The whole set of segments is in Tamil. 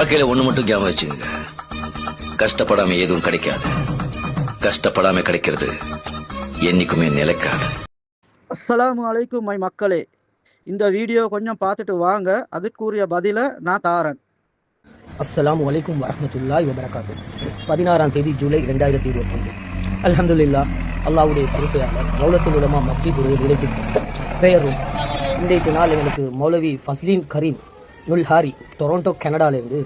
வாழ்க்கையில ஒண்ணு மட்டும் ஞாபகம் வச்சுங்க கஷ்டப்படாம எதுவும் கிடைக்காது. கஷ்டப்படாம கிடைக்கிறது என்னைக்குமே நிலைக்காது. அஸ்ஸலாமு அலைக்கும் மை மக்களே. இந்த வீடியோ கொஞ்சம் பார்த்துட்டு வாங்க. அதுக்குரிய பதிலை நான் தாரேன். அஸ்ஸலாமு அலைக்கும் வரஹ்மத்துல்லாஹி வபரகாத்து. பதினாறாம் தேதி ஜூலை ரெண்டாயிரத்தி இருபத்தொன்று. அல்ஹம்துலில்லா அல்லாஹ்வுடைய கிருபையாளர் மௌலத்துல் உலமா மஸ்ஜிதுடைய நிலைத்திட்டம் பிரேயர் ரூம் இன்றைக்கு நாள் எங்களுக்கு மௌலவி ஃபஸ்லீன் கரீம் நுல் ஹாரி டொரண்டோ கனடாலேருந்து.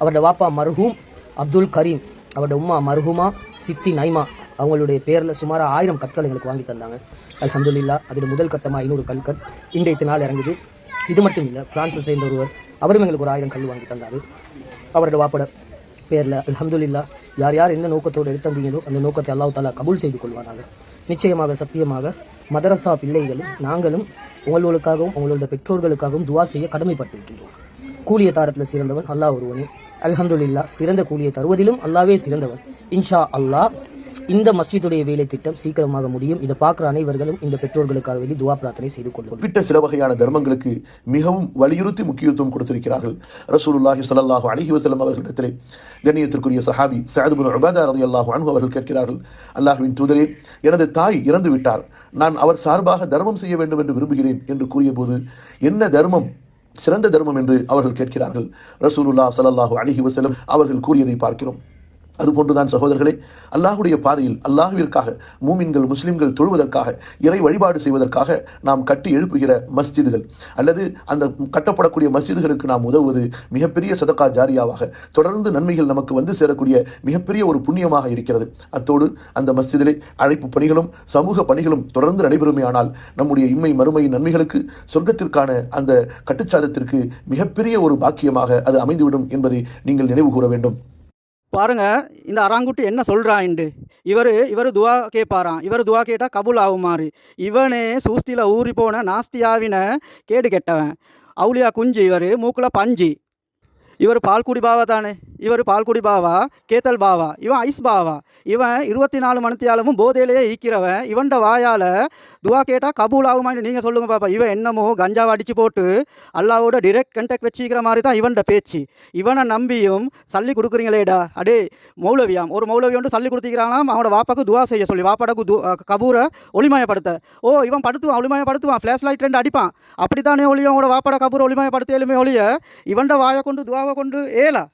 அவரோட வாப்பா மர்ஹூம் அப்துல் கரீம் அவரோட உம்மா மர்ஹூமா சித்தி நைமா அவங்களுடைய பேரில் சுமார் ஆயிரம் கற்கள் எங்களுக்கு வாங்கி தந்தாங்க. அல்ஹம்துலில்லா அதில் முதல் கட்டமாக ஐநூறு கற்கள் இன்றைக்கு நாள் இறங்குது. இது மட்டும் இல்லை ஃப்ரான்ஸை சேர்ந்த ஒருவர் அவரும் எங்களுக்கு ஒரு ஆயிரம் கல் வாங்கி தந்தார். அவரோட வாப்பட பேரில் அல்ஹம்துலில்லா யார் யார் என்ன நோக்கத்தோடு எடுத்தந்தீங்களோ அந்த நோக்கத்தை அல்லாஹ் தாலா கபூல் செய்து கொள்வானாங்க நிச்சயமாக சத்தியமாக மதரசா பிள்ளைகளும் நாங்களும் உங்களுக்காகவும் உங்களோட பெற்றோர்களுக்காகவும் துவா செய்ய கடமைப்பட்டிருக்கின்றோம். கூலிய தாரத்தில் சிறந்தவன் அல்லாஹ் ஒருவனே. அல்ஹம்துலில்லா சிறந்த கூலியை தருவதிலும் அல்லாவே சிறந்தவன். இன்ஷா அல்லாஹ் இந்த மஸ்ஜிதுடைய வேலை திட்டம் சீக்கிரமாக முடியும். இதை பார்க்குற அனைவர்களும் இந்த பெற்றோர்களுக்காக வேண்டி துவா பிரார்த்தனை செய்து கொள்ளும் குறிப்பிட்ட சில வகையான தர்மங்களுக்கு மிகவும் வலியுறுத்தி முக்கியத்துவம் கொடுத்திருக்கிறார்கள். ரசூலுல்லாஹி ஸல்லல்லாஹு அலஹி வசலம் அவர்களிடத்திலே கண்ணியத்திற்குரிய சஹாபி சஅத் பின் ரதி அல்லாஹு அன்பு அவர்கள் கேட்கிறார்கள் அல்லாஹ்வின் தூதரே எனது தாய் இறந்து விட்டார். நான் அவர் சார்பாக தர்மம் செய்ய வேண்டும் என்று விரும்புகிறேன் என்று கூறியபோது என்ன தர்மம்? சிறந்த தர்மம் என்று அவர்கள் கேட்கிறார்கள். ரசூலுல்லாஹ் சலல்லாஹு அலைஹி வசலம் அவர்கள் கூறியதை பார்க்கிறோம். அதுபோன்றுதான் சகோதரர்களே அல்லாஹுடைய பாதையில் அல்லாஹுவிற்காக மூமின்கள் முஸ்லிம்கள் தொழுவதற்காக இறை வழிபாடு செய்வதற்காக நாம் கட்டி எழுப்புகிற மஸ்ஜிதுகள். அல்லது அந்த கட்டப்படக்கூடிய மஸ்ஜிதுகளுக்கு நாம் உதவுவது மிகப்பெரிய சதக்கா ஜாரியாவாக தொடர்ந்து நன்மைகள் நமக்கு வந்து சேரக்கூடிய மிகப்பெரிய ஒரு புண்ணியமாக இருக்கிறது. அத்தோடு அந்த மஸ்ஜிதிலே அழைப்பு பணிகளும் சமூக பணிகளும் தொடர்ந்து நடைபெறுமே ஆனால் நம்முடைய இம்மை மறுமையின் நன்மைகளுக்கு சொர்க்கத்திற்கான அந்த கட்டுச்சாதத்திற்கு மிகப்பெரிய ஒரு பாக்கியமாக அது அமைந்துவிடும் என்பதை நீங்கள் நினைவு கூற வேண்டும். பாருங்கள் இந்த அராங்குட்டி என்ன சொல்கிறான்ண்டு இவர் இவர் துவா கேட்பாராம் இவர் துவா கேட்டால் கபுல் ஆகுமாறு இவனே சூஸ்தியில் ஊறி போன நாஸ்தியாவின கேடு கெட்டவன். அவுளியா குஞ்சு இவர் மூக்கில் பஞ்சு. இவர் பால்குடி பாவா தானே இவர் பால்குடி பாவா கேத்தல் பாவா இவன் ஐஸ் பாவா. இவன் இருபத்தி நாலு மணித்தியாலமும் போதையிலேயே ஈக்கிறவன் இவன்ட வாயால் துவா கேட்டால் கபூல் ஆகுமான்னு நீங்கள் சொல்லுங்க பாப்பா. இவன் என்னமோ கஞ்சாவை அடித்து போட்டு அல்லாவோட டிரெக்ட் கண்டக்ட் வச்சுக்கிற மாதிரி தான் இவன்ட பேச்சு. இவனை நம்பியும் சல்லி கொடுக்குறீங்களேடா. அடே மௌலவியாம் ஒரு மௌலவி வந்து சல்லி கொடுத்துக்கிறாங்களாம் அவனோட வாப்பாக்கு துவா செய்ய சொல்லி. வாப்பாடக்கு து கபூரை ஒளிமயப்படுத்த. ஓ இவன் படுத்துவான் ஒளிமயப்படுத்துவான் ஃப்ளாஷ் லைட் ரெண்டு அடிப்பான். அப்படித்தானே ஒளிய அவனோட வாப்பாட கபூரை ஒளிமயப்படுத்த எலுமே ஒளிய இவன்ட வாயை கொண்டு துவாவை கொண்டு ஏலா.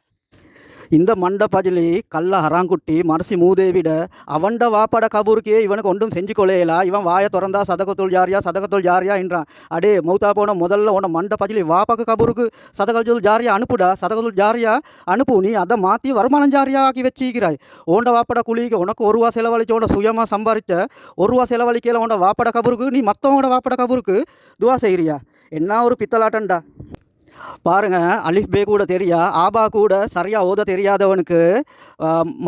இந்த மண்ட பஜலி கள்ள ஹராங்குட்டி மரசி மூதேவிட அவண்ட வாப்பட கபூருக்கே இவனுக்கு ஒன்றும் செஞ்சு கொள்ளையலா இவன் வாயை திறந்தா சதகத்துள் ஜாரியா சதகத்துள் ஜாரியா என்றான். அடே மௌத்தா போன முதல்ல உன மண்ட பஜலி வாப்பாக்கு கபூருக்கு சதகத்துள் ஜாரியா அனுப்புடா. சதகத்துள் ஜாரியா அனுப்பு. நீ அதை மாற்றி வருமானம் ஜாரியா ஆக்கி வச்சிக்கிறாய் ஓண்ட வாப்பட குழிக்கு உனக்கு ஒரு ரூபா செலவழிச்சு உன சுயமாக சம்பாதிச்ச ஒரு ரூபா செலவழிக்கையில் உன வாப்பட கபூருக்கு நீ மற்றவங்களோட வாப்பட கபூருக்கு துவா செய்கிறியா என்ன ஒரு பித்தலாட்டன்டா பாருங்க அலிஃப் பே கூட தெரியா ஆபா கூட சரியாக ஓத தெரியாதவனுக்கு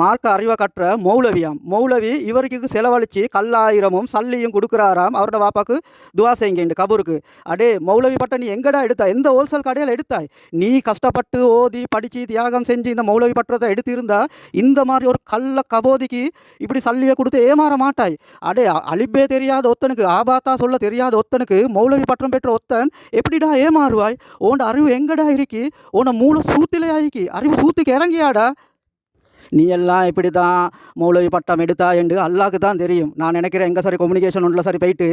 மார்க்க அறிவை கட்டுற மௌலவியாம். மௌலவி இவருக்கு செலவழித்து கல்லாயிரமும் சல்லியும் கொடுக்குறாராம். அவரோட வாப்பாக்கு துவா செய்யுங்க கபூருக்கு. அடே மௌலவி பட்டம் நீ எங்கடா எடுத்தாய் எந்த ஹோல்சேல் கடையில் எடுத்தாய்? நீ கஷ்டப்பட்டு ஓதி படித்து தியாகம் செஞ்சு இந்த மௌலவி பட்டத்தை எடுத்திருந்தா இந்த மாதிரி ஒரு கள்ள கபோதிக்கு இப்படி சல்லியை கொடுத்து ஏமாற மாட்டாய். அடே அ- அலிப்பே தெரியாத ஒத்தனுக்கு ஆபாத்தா சொல்ல தெரியாத ஒத்தனுக்கு மௌலவி பட்டம் பெற்ற ஒத்தன் எப்படிடா ஏமாறுவாய்? உன் அறிவு எங்கடா இருக்கி? உன மூளை சூத்திலே இருக்கி அறிவு சூத்துக்கு இறங்கியாடா. நீ எல்லாம் இப்படி தான் மௌலவி பட்டம் எடுத்தா என்று அல்லாக்கு தான் தெரியும். நான் நினைக்கிறேன் எங்கே சரி கம்யூனிகேஷன் ஒன்றில் சரி போயிட்டு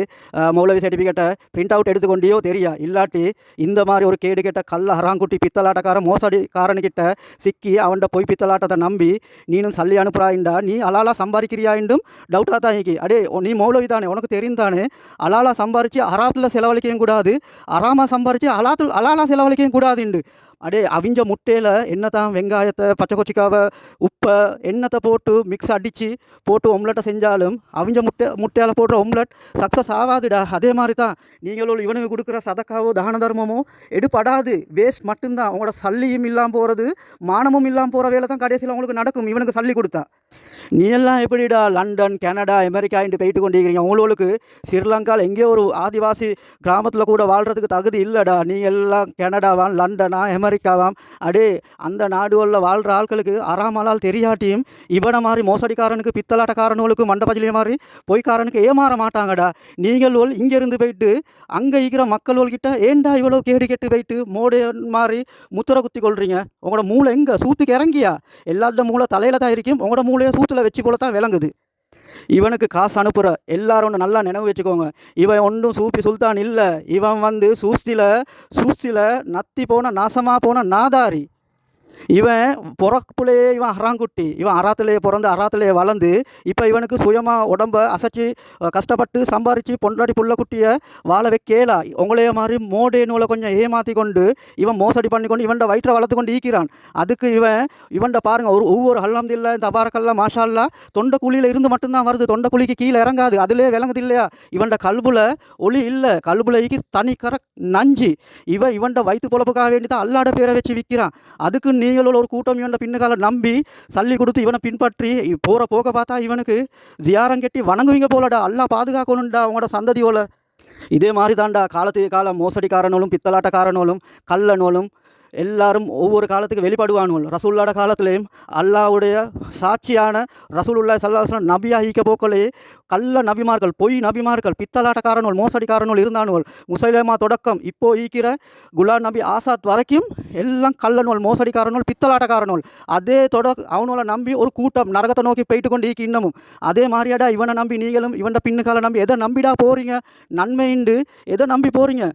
மௌலவி சர்டிஃபிகேட்டை பிரிண்ட் அவுட் எடுத்துக்கொண்டியோ தெரியா? இல்லாட்டி இந்த மாதிரி ஒரு கேடு கெட்ட கல்ல ஹராங்குட்டி பித்தலாட்டக்கார மோசடிக்காரனுக்கிட்ட சிக்கி அவன்கிட்ட போய் பித்தலாட்டத்தை நம்பி நீனும் சல்லி அனுப்புறாயிண்டா நீ அலாலா சம்பாதிக்கிறியாண்டும் டவுட்டாக தான் இங்கே அடே நீ மௌலவி தானே உனக்கு தெரியும் தானே? அலாலா சம்பாரித்து அராத்தில் செலவழிக்கவும் கூடாது. அராமா சம்பாரித்து அலாத்தில் அலாலா செலவழிக்கவும் கூடாதுண்டு அடே அவிஞ்ச முட்டையில் என்னத்தான் வெங்காயத்தை பச்சை கொச்சிக்காவை உப்பை எண்ணத்தை போட்டு மிக்ஸ் அடித்து போட்டு ஒம்லெட்டை செஞ்சாலும் அவிஞ்ச முட்டை முட்டையால் போடுற ஒம்லெட் சக்ஸஸ் ஆகாதுடா. அதே மாதிரி தான் நீங்களும் இவனுக்கு கொடுக்குற சதக்காவோ தான தர்மமோ எடுபடாது. வேஸ்ட் மட்டும்தான். அவங்களோட சல்லியும் இல்லாமல் போகிறது மானமும் இல்லாமல் போகிற வேலை தான் கடைசியில் அவங்களுக்கு நடக்கும். இவனுக்கு சல்லி கொடுத்தா. நீ எல்லாம் எப்படிடா லண்டன் கனடா அமெரிக்கான்ட்டு போயிட்டு கொண்டிருக்கிறீங்க? உங்களுக்கு ஸ்ரீலங்காவில் எங்கேயோ ஒரு ஆதிவாசி கிராமத்தில் கூட வாழ்கிறதுக்கு தகுதி இல்லைடா. நீ எல்லாம் கனடாவான் லண்டனா அமெரிக்காவாம் அடே அந்த நாடுகளில் வாழ்கிற ஆட்களுக்கு அறாமலால் தெரியாட்டியும் இவனை மாதிரி மோசடிக்காரனுக்கு பித்தலாட்டக்காரனுகளுக்கு மண்டபஜிலிய மாதிரி பொய்க்காரனுக்கு ஏமாற மாட்டாங்கடா. நீங்கள் இங்கேருந்து போயிட்டு அங்கே இருக்கிற மக்கள்கிட்ட ஏண்டா இவ்வளோ கேடு கெட்டு போயிட்டு மோடு மாதிரி முத்திர குத்தி கொள்றீங்க உங்களோட மூளை எங்கே? சூத்துக்கு இறங்கியா? எல்லாத்த மூளை தலையில் தான் இருக்கும். உங்களோட மூளையை சூத்தில் வச்சு போல தான் விளங்குது. இவனுக்கு காசு அனுப்புகிற எல்லாரும் ஒன்று நல்லா நினைவு வச்சுக்கோங்க. இவன் ஒன்றும் சூப்பி சுல்தான் இல்லை. இவன் வந்து சூஸ்தியில் சூஸ்தியில் நத்தி போன நாசமாக போன நாதாரி. இவன் பிறப்புலேயே இவன் அறாங்குட்டி. இவன் அறாத்துலேயே பிறந்து அறாத்துலேயே வளர்ந்து இப்போ இவனுக்கு சுயமாக உடம்ப அசைச்சி கஷ்டப்பட்டு சம்பாரித்து பொண்டாடி புள்ளக்குட்டியை வாழ வைக்கலா. உங்களைய மாதிரி மோடே நூலை கொஞ்சம் ஏமாற்றி கொண்டு இவன் மோசடி பண்ணி கொண்டு இவன்ட வயிற்றை வளர்த்து கொண்டு ஈக்கிறான். அதுக்கு இவன் இவன்ட பாருங்க ஒரு ஒவ்வொரு ஹல்ஹம்தில்ல இந்த அபாரக்கல்லா மாஷால்லா தொண்டை குழியில் இருந்து மட்டும்தான் வருது. தொண்டை குழிக்கு கீழே இறங்காது. அதிலே விளங்குது இல்லையா? இவன்ட கல்புல ஒளி இல்லை. கல்புல ஈக்கி தனி கர நஞ்சு. இவன் இவன்ட வயிற்று பொழப்புக்காக வேண்டி தான் அல்லாட பேரை வச்சு விற்கிறான் அதுக்கு நீங்களும் ஒரு கூட்டம் இவனை பின்னுக்கால நம்பி சல்லி கொடுத்து இவனை பின்பற்றி போகிற போக பார்த்தா இவனுக்கு ஜியாரம் கட்டி வணங்குவீங்க போலடா. அல்லா பாதுகாக்கணும்டா அவங்களோட சந்ததியோல இதே மாதிரி தான்டா காலத்துக்கு காலம் மோசடிக்காரனோலும் பித்தலாட்டக்காரனோலும் கள்ளனும் எல்லாரும் ஒவ்வொரு காலத்துக்கு வெளிப்படுவானுகள் ரசூல்லாட காலத்திலேயும் அல்லாவுடைய சாட்சியான ரசூலுல்லா சல்லாஹ் நபியா ஈக்க போக்களே கள்ள நபிமார்கள் பொய் நபிமார்கள் பித்தலாட்டக்காரனுள் மோசடிக்காரனுள் இருந்தானுகள் முசைலேமா தொடக்கம் இப்போ ஈக்கிற குலா நபி ஆசாத் வரைக்கும் எல்லாம் கள்ளநூல் மோசடிக்காரனுள் பித்தலாட்டக்காரனுள் அதே தொட அவனோட நம்பி ஒரு கூட்டம் நரகத்தை நோக்கி போயிட்டு கொண்டு ஈக்கி இன்னமும். அதே மாதிரியாடா இவனை நம்பி நீங்களும் இவன் பின்னுக்கால நம்பி எதை நம்பிடா போகிறீங்க நன்மைண்டு எதை நம்பி போகிறீங்க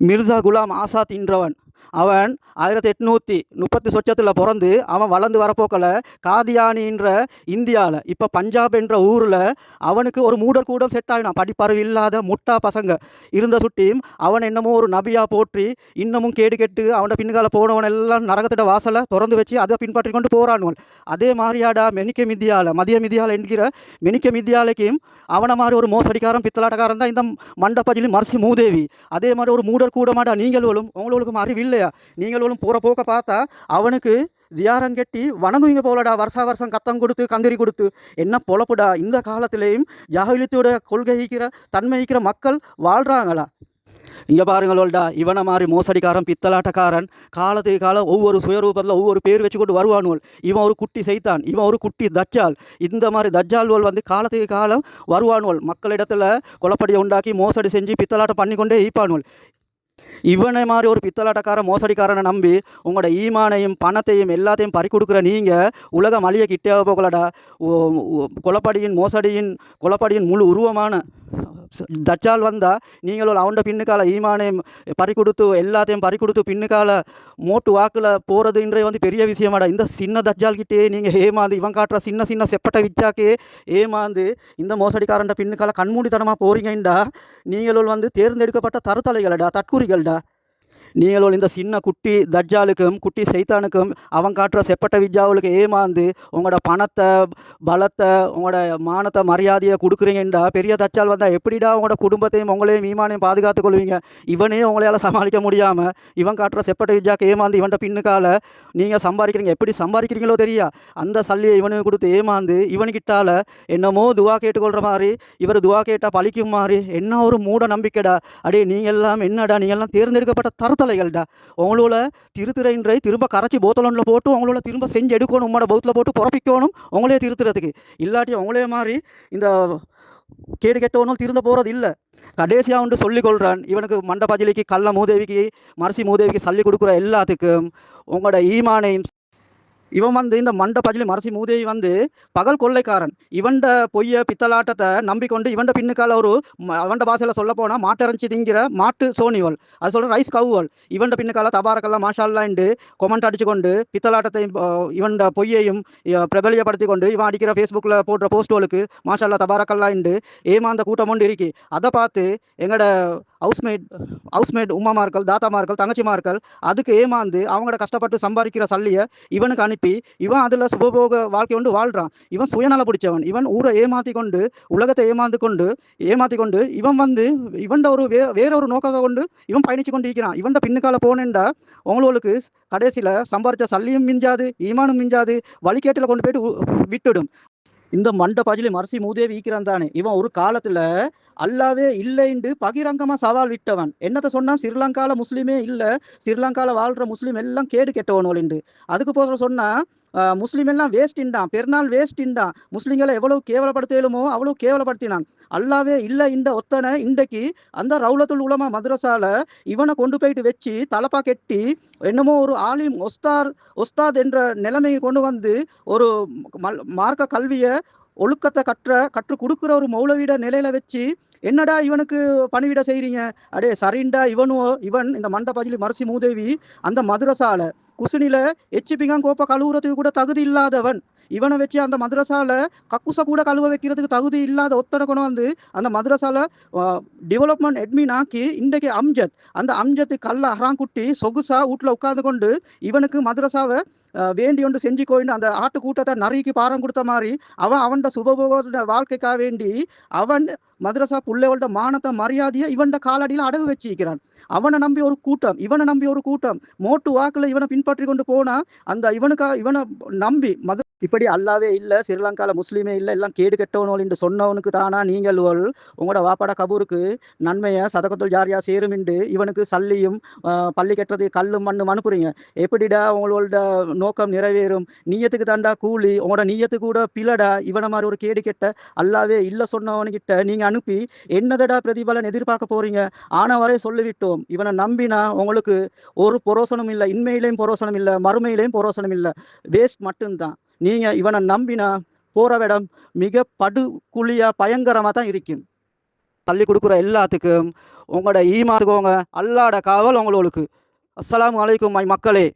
மிர்சா குலாம் ஆசாத் என்றவன் அவன் ஆயிரத்தி எட்நூற்றி முப்பத்தி சொச்சத்தில் பிறந்து அவன் வளர்ந்து வரப்போக்கில் காதியானின்ற இந்தியாவில் இப்போ பஞ்சாப் என்ற ஊரில் அவனுக்கு ஒரு மூடர் கூடம் செட் ஆகினான் படிப்பறிவு இல்லாத முட்டா பசங்க. இருந்த சுட்டியும் அவன் என்னமோ ஒரு நபியாக போற்றி இன்னமும் கேடு கெட்டு அவனை பின்கால போனவன் எல்லாம் நரகத்திட வாசலை திறந்து வச்சு அதை பின்பற்றி கொண்டு போகிறானுவன் அதே மாதிரியாடா மெனிக்க மிதியால மதிய மிதியால என்கிற மெனிக்க மிதியாலைக்கும் அவனை மாதிரி ஒரு மோசடிக்காரன் பித்தலாட்டக்காரன் தான் இந்த மண்டபஜிலி மர்சி மூதேவி. அதே மாதிரி ஒரு மூடர் கூடமாடா நீங்களும் உங்களுக்கு அறிவில் இல்லையா? நீங்களும் போகிற போக்க பார்த்தா அவனுக்கு ஜியாரம் கட்டி வணங்குவீங்க போலடா. வருஷா வருஷம் கத்தம் கொடுத்து கந்திரி கொடுத்து. என்ன பொழப்புடா. இந்த காலத்திலேயும் ஜாகிலியத்தோட கொள்கைக்கிற தன்மைக்கிற மக்கள் வாழ்கிறாங்களா இங்கே பாருங்களோல்டா இவனை மாதிரி மோசடிக்காரன் பித்தலாட்டக்காரன் காலத்துக்கு காலம் ஒவ்வொரு சுயரூபத்தில் ஒவ்வொரு பேர் வச்சு கொண்டு வருவானுவல் இவன் ஒரு குட்டி செய்தான் இவன் ஒரு குட்டி தஜ்ஜால். இந்த மாதிரி தஜ்ஜால்வல் வந்து காலத்துக்கு காலம் வருவானுவல் மக்களிடத்தில் குழப்படியை உண்டாக்கி மோசடி செஞ்சு பித்தலாட்டம் பண்ணி கொண்டே ஈப்பானுவல் இவனை மாதிரி ஒரு பித்தலாட்டக்கார மோசடிக்காரனை நம்பி உங்களோட ஈமானையும் பணத்தையும் எல்லாத்தையும் பறி கொடுக்குற நீங்கள் உலகம் மலியை கிட்டே போகலடா. குளப்படியின் மோசடியின் குளப்படியின் முழு உருவமான தச்சால் வந்தால் நீங்களும் அவன்ட பின்னுக்கால ஈமானையும் பறி கொடுத்து எல்லாத்தையும் பறி கொடுத்து பின்னுக்கால மோட்டு வாக்கில் போகிறதுன்றே வந்து பெரிய விஷயமாடா. இந்த சின்ன தச்சால் கிட்டே நீங்கள் ஏமாந்து இவன் காட்டுற சின்ன சின்ன செப்பட்டை விச்சாக்கே ஏமாந்து இந்த மோசடிக்காரன்ட பின்னுக்கால கண்மூடித்தனமாக போகிறீங்கண்டா நீங்களும் வந்து தேர்ந்தெடுக்கப்பட்ட தருத்தலைகளடா தற்கூறிகள்டா. நீங்களும் இந்த சின்ன குட்டி தஜ்ஜாலுக்கும் குட்டி சைத்தானுக்கும் அவன் காட்டுற செப்பட்ட விஜாவுகளுக்கு ஏமாந்து உங்களோட பணத்தை பலத்தை உங்களோட மானத்தை மரியாதையை கொடுக்குறீங்கண்டா. பெரிய தச்சால் வந்தால் எப்படிடா உங்களோட குடும்பத்தையும் உங்களையும் மீமானையும் பாதுகாத்துக் கொள்வீங்க? இவனையும் உங்களால் சமாளிக்க முடியாமல் இவன் காட்டுற செப்பட்ட விஜாக்கு ஏமாந்து இவன்கிட்ட பின்னுக்கால நீங்கள் சம்பாதிக்கிறீங்க. எப்படி சம்பாதிக்கிறீங்களோ தெரியா? அந்த சல்லியை இவனுக்கு கொடுத்து ஏமாந்து இவனுக்கிட்டால என்னமோ துவா கேட்டுக்கொள்கிற மாதிரி இவர் துவா கேட்டால் பழிக்கும் மாதிரி என்ன ஒரு மூட நம்பிக்கைடா. அடே நீங்கள் எல்லாம் என்னடா? நீங்கள் எல்லாம் தேர்ந்தெடுக்கப்பட்ட தருத்தலைகள்டா உங்களோட திருத்துறையின்றை திரும்ப கரைச்சி போத்தலனில் போட்டு உங்களோட திரும்ப செஞ்சு எடுக்கணும் உங்களோட பௌத்தில் போட்டு பிறப்பிக்கணும் உங்களே திருத்துறதுக்கு. இல்லாட்டி உங்களே மாதிரி இந்த கேடு கெட்டவனும் திருந்த போகிறது இல்லை. கடைசியாக உண்டு சொல்லிக் கொள்கிறான் இவனுக்கு மண்டபஜிலிக்கு கள்ள மூதேவிக்கு மரசி மூதேவிக்கு சல்லி கொடுக்குற எல்லாத்துக்கும் உங்களோட ஈமானையும் இவன் வந்து இந்த மண்ட பஜிலி மரசி மூதேவி வந்து பகல் கொள்ளைக்காரன். இவன்ட பொய்ய பித்தலாட்டத்தை நம்பிக்கொண்டு இவன்ட பின்னுக்கால ஒரு ம- அவன்ட பாஷையில் சொல்ல போனா மாட்டிறச்சி திங்கிற மாட்டு சோனிவல். அது சொல்ற ரைஸ் கவுவல் இவன்ட பின்னுக்கால தபாரக்கெல்லாம் மாஷால்லாண்டு கொமெண்ட் அடிச்சு கொண்டு பித்தலாட்டத்தையும் அஹ், இவன்ட பொய்யையும் பிரபலியப்படுத்தி கொண்டு இவன் அடிக்கிற ஃபேஸ்புக்கில் போடுற போஸ்டுகளுக்கு மாஷால்லா தபாரக்கல்லாண்டு ஏமாந்த கூட்டம் ஒன்று இருக்கு. அதை பார்த்து எங்கட ஹவுஸ்மேட் ஹவுஸ்மேட் உமாமார்கள் தாத்தாமார்கள் தங்கச்சிமார்கள் அதுக்கு ஏமாந்து அவங்களோட கஷ்டப்பட்டு சம்பாதிக்கிற சல்லியை இவனுக்கு அனுப்பி இவன் அதில் சுபபோக வாழ்க்கை கொண்டு வாழ்கிறான் இவன் சுயநல பிடிச்சவன். இவன் ஊரை ஏமாற்றி கொண்டு உலகத்தை ஏமாந்து கொண்டு ஏமாற்றி கொண்டு இவன் வந்து இவன் ஒரு வே வேற ஒரு நோக்கத்தை கொண்டு இவன் பயணிச்சு கொண்டு இருக்கிறான் இவன் பின்னுக்கால போனேன்டா உங்களுக்கு கடைசியில் சம்பாதிச்ச சல்லியும் மிஞ்சாது ஈமானும் மிஞ்சாது வழிகேட்டில் கொண்டு போயிட்டு விட்டுடும். இந்த மண்ட பாஜிலி மரசி மூதேவி ஈக்கிறான் தானே. இவன் ஒரு காலத்தில் அல்லாவே இல்லைண்டு பகிரங்கமா சவால் விட்டவன். என்னத்த சொன்னா ஸ்ரீலங்கால முஸ்லீமே இல்ல. ஸ்ரீலங்கால வாழ்ற முஸ்லீம் எல்லாம் கேடு கெட்டவனோலிண்டு. அதுக்கு போக சொன்னா முஸ்லீம் எல்லாம் வேஸ்டின்டான் பெருநாள் வேஸ்டின்டான் முஸ்லீம்களை எவ்வளவு கேவலப்படுத்தலுமோ அவ்வளவு கேவலப்படுத்தினான். அல்லாவே இல்லை இந்த ஒத்தனை இன்றைக்கு அந்த ரவுலத்துல் உலமா மதரசால இவனை கொண்டு போயிட்டு வச்சு தலப்பா கெட்டி என்னமோ ஒரு ஆலிம் ஒஸ்தார் ஒஸ்தாத் என்ற நிலைமையை கொண்டு வந்து ஒரு மார்க்க கல்வியை ஒழுக்கத்தை கற்ற கற்றுக் கொடுக்குற ஒரு மௌலவிட நிலையில வச்சு என்னடா இவனுக்கு பணிவிட செய்கிறீங்க அடே சரிண்டா இவனும் இவன் இந்த மண்டபஜிலி மரசி மூதேவி அந்த மதுரசால குசுனில எச்சிப்பிங்கான் கோப்பை கழுவுறதுக்கு கூட தகுதி இல்லாதவன். இவனை வச்சு அந்த மதுரசால கக்குசை கூட கழுவ வைக்கிறதுக்கு தகுதி இல்லாத ஒத்தனை கொண்டு வந்து அந்த மதுரசால டெவலப்மெண்ட் அட்மின் ஆக்கி இன்றைக்கு அம்ஜத் அந்த அம்ஜத்து கல்ல அறாங்குட்டி சொகுசா வீட்டில் உட்காந்து கொண்டு இவனுக்கு மதுரசாவை வேண்டி ஒன்று செஞ்சு கோயின்னு அந்த ஆட்டு கூட்டத்தை நரிக்கு பாரம் கொடுத்த மாதிரி அவன் அவன் சுபபோக வாழ்க்கைக்காக வேண்டி அவன் மதரசா புள்ளைகளோட மானத்தை மரியாதையை இவன் காலடியில் அடகு வச்சிருக்கிறான். அவனை நம்பி ஒரு கூட்டம் இவனை நம்பி ஒரு கூட்டம் மோட்டு வாக்கில் இவனை பின்பற்றி கொண்டு போனால் அந்த இவனுக்கா இவனை நம்பி மத இப்படி அல்லாவே இல்லை ஸ்ரீலங்கால முஸ்லீமே இல்லை எல்லாம் கேடு கெட்டவனோல் என்று சொன்னவனுக்கு தானா நீங்கள் உங்களோட வாப்பாட கபூருக்கு நன்மையை சதகத்துள் சேரும் என்று இவனுக்கு சல்லியும் பள்ளி கட்டுறது கல்லும் மண்ணும் அனுப்புறீங்க. எப்படிடா உங்களோட நோக்கம் நிறைவேறும்? நீயத்துக்கு தாண்டா கூலி உங்களோட நீயத்து கூட பிளடா இவனை மாதிரி ஒரு கேடு கெட்ட அல்லாவே இல்லை சொன்னவனுக்கிட்ட நீங்கள் அனுப்பி என்னதடா பிரதிபலன் எதிர்பார்க்க போறீங்க? ஆன வரை சொல்லிவிட்டோம். இவனை நம்பினா உங்களுக்கு ஒரு பொரோசனம் இல்லை இன்மையிலையும் பொரோசனம் இல்லை மறுமையிலையும் பொரோசனம் இல்லை. வேஸ்ட் மட்டும்தான். நீங்கள் இவனை நம்பினா போகிற இடம் மிக படுகுழியாக பயங்கரமாக தான் இருக்கும். தள்ளி கொடுக்குற எல்லாத்துக்கும் உங்களோட ஈமாத்துக்கோங்க அல்லாட காவல் உங்களுக்கு. அஸ்லாம் வலைக்கும் மக்களே.